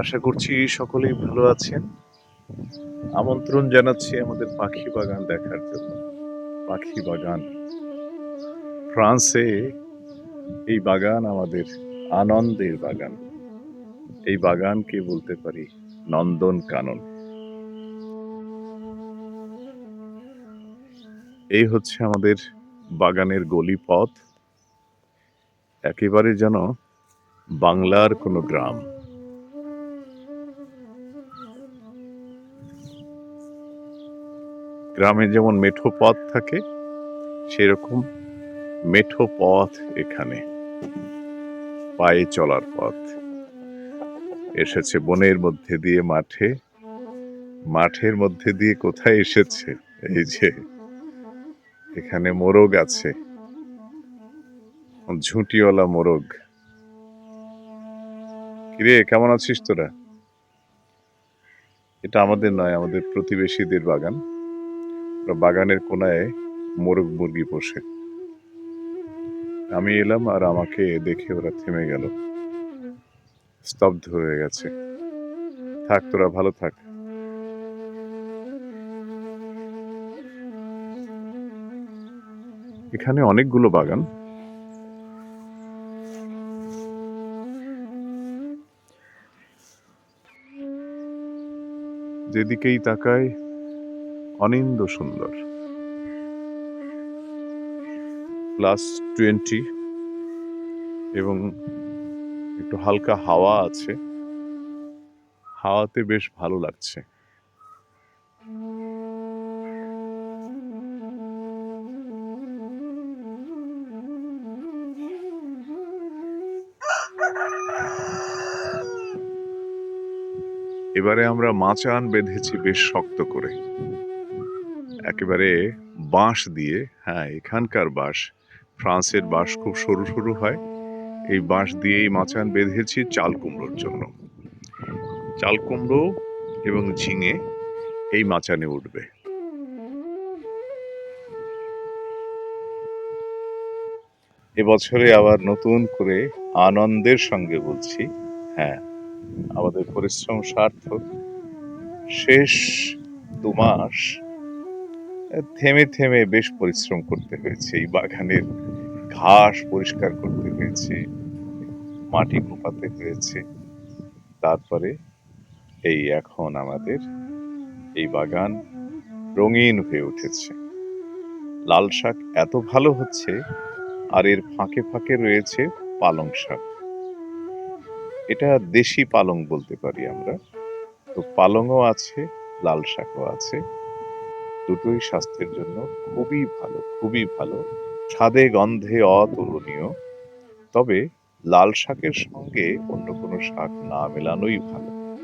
আশা করছি সকলেই ভালো আছেন। আমন্ত্রণ জানাচ্ছি আমাদের পাখি বাগান দেখার জন্য। পাখি বাগান। ফ্রান্সে এই বাগান আমাদের আনন্দের বাগান। এই বাগানকে বলতে পারি নন্দন কানন। এই হচ্ছে আমাদের বাগানের গলি পথ একেবারে যেন বাংলার কোনো গ্রাম। গ্রামে যেমন মেঠো পথ থাকে, সেরকম মেঠো পথ এখানে। পায়ে চলার পথ। এসেছে বনের মধ্যে দিয়ে মাঠে। মাঠের মধ্যে দিয়ে কোথায় এসেছে? এই যে, এখানে মোরগ আছে। ঝুঁটিওয়ালা মোরগ। কিরে, কেমন আছিস তোরা? এটা আমাদের নয়, আমাদের প্রতিবেশীদের বাগান। বাগানের কোনায় মোরগ মুরগি পোষে। আমি এলাম আর আমাকে দেখে ওরা থেমে গেল। স্তব্ধ হয়ে গেছে। থাক, তোরা ভালো থাক। এখানে অনেকগুলো বাগান। যেদিকেই তাকায় অনিন্দ সুন্দর। প্লাস টোয়েন্টি এবং একটু হালকা হাওয়া আছে। হাওয়াতে বেশ ভালো লাগছে। এবারে আমরা মাচান বেঁধেছি বেশ শক্ত করে। একেবারে বাঁশ দিয়ে হ্যাঁ এখানকার বাঁশ, ফ্রান্সের বাঁশ খুব সরু সরু হয়। এই বাঁশ দিয়েই মাচান বেঁধেছি চাল কুমড়োর জন্য। চাল কুমড়ো এবং ঝিঙে এই মাচানে উঠবে। এবছরে আবার নতুন করে আনন্দের সঙ্গে বলছি হ্যাঁ আমাদের পরিশ্রম সার্থক। শেষ দু মাস থেমে থেমে বেশ পরিশ্রম করতে হয়েছে। এই বাগানের ঘাস পরিষ্কার করতে হয়েছে, মাটি কোপাতে হয়েছে। তারপরে এই এখন আমাদের এই বাগান রঙিন হয়ে উঠেছে। লাল শাক এত ভালো হচ্ছে, আর এর ফাঁকে ফাঁকে রয়েছে পালং শাক। এটা দেশি পালং বলতে পারি আমরা। তো পালংও আছে, লাল শাকও আছে। দুটোই স্বাস্থ্যের জন্য খুবই ভালো খুবই ভালো। স্বাদে, গন্ধে অতুলনীয়। তবে লাল শাকের সঙ্গে অন্য কোনো শাক না মেলানোই ভালো।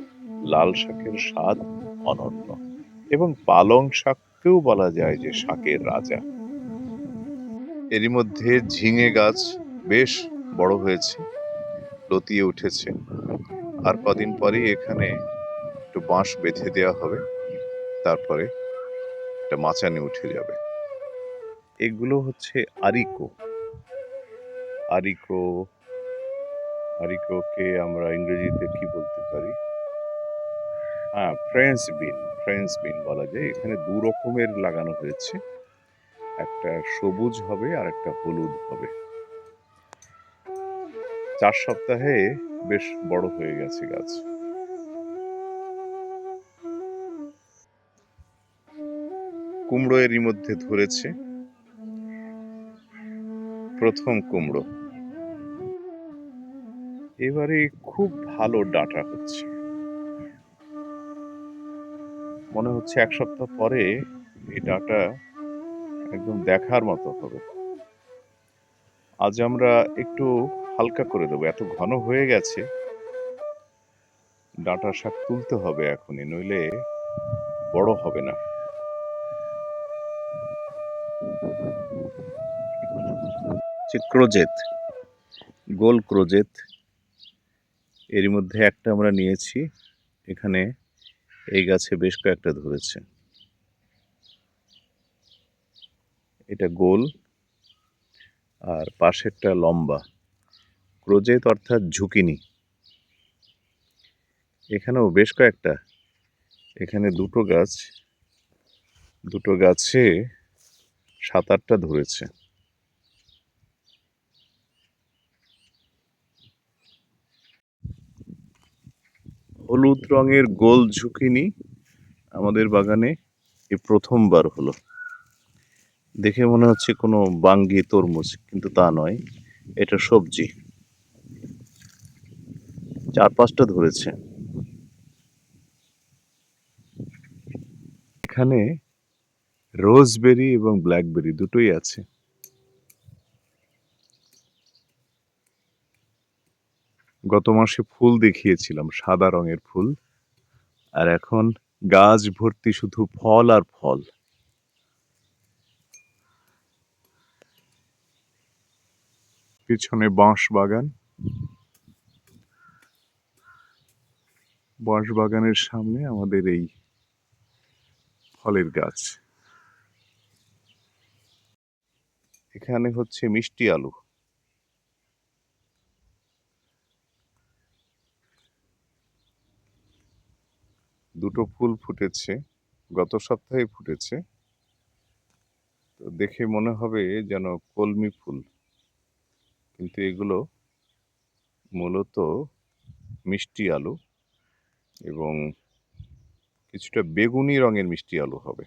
লাল শাকের স্বাদ অনন্য। এবং পালং শাককেও বলা যায় যে শাকের রাজা। এরই মধ্যে ঝিঙে গাছ বেশ বড় হয়েছে, লতিয়ে উঠেছে। আর কদিন পরেই এখানে একটু বাঁশ বেঁধে দেওয়া হবে। তারপরে একটা মাচানে উঠে যাবে। এগুলো হচ্ছে আরিকো। আরিকো, আরিকোকে আমরা ইংরেজিতে কি বলতে পারি? হ্যাঁ ফ্রেঞ্চ বিন ফ্রেঞ্চ বিন বলা যায়। এখানে দু রকমের লাগানো হয়েছে। একটা সবুজ হবে আর একটা হলুদ হবে। চার সপ্তাহে বেশ বড় হয়ে গেছে গাছ। কুমড়ো এরই মধ্যে ধরেছে। প্রথম কুমড়ো। এবারে খুব ভালো ডাটা হচ্ছে। মনে হচ্ছে এক সপ্তাহ পরে এই ডাটা একদম দেখার মতো হবে। আজ আমরা একটু হালকা করে দেবো। এত ঘন হয়ে গেছে। ডাঁটা শাক তুলতে হবে এখনই, নইলে বড় হবে না। হচ্ছে ক্রোজেত, গোল ক্রোজেত। এরই মধ্যে একটা আমরা নিয়েছি, এখানে এই গাছে বেশ কয়েকটা ধরেছে। এটা গোল, আর পাশেরটা লম্বা। ক্রোজেত অর্থাৎ ঝুঁকিনি। এখানেও বেশ কয়েকটা। এখানে দুটো গাছ, দুটো গাছে সাত আটটা ধরেছে। হলুদ রঙের গোল ঝুঁকিনি আমাদের বাগানে এই প্রথমবার হলো। দেখে মনে হচ্ছে কোনো বাঙ্গি তরমুজ, কিন্তু তা নয়, এটা সবজি। চার পাঁচটা ধরেছে। এখানে রোজবেরি এবং ব্ল্যাকবেরি দুটোই আছে। গত মাসে ফুল দেখিয়েছিলাম, সাদা রঙের ফুল। আর এখন গাছ ভর্তি শুধু ফল আর ফল। পিছনে বাঁশ বাগান। বাঁশ বাগানের সামনে আমাদের এই ফলের গাছ। এখানে হচ্ছে মিষ্টি আলু। দুটো ফুল ফুটেছে, গত সপ্তাহে ফুটেছে। তো দেখে মনে হবে যেন কলমি ফুল। কিন্তু এগুলো মূলত মিষ্টি আলু এবং কিছুটা বেগুনি রঙের মিষ্টি আলু হবে।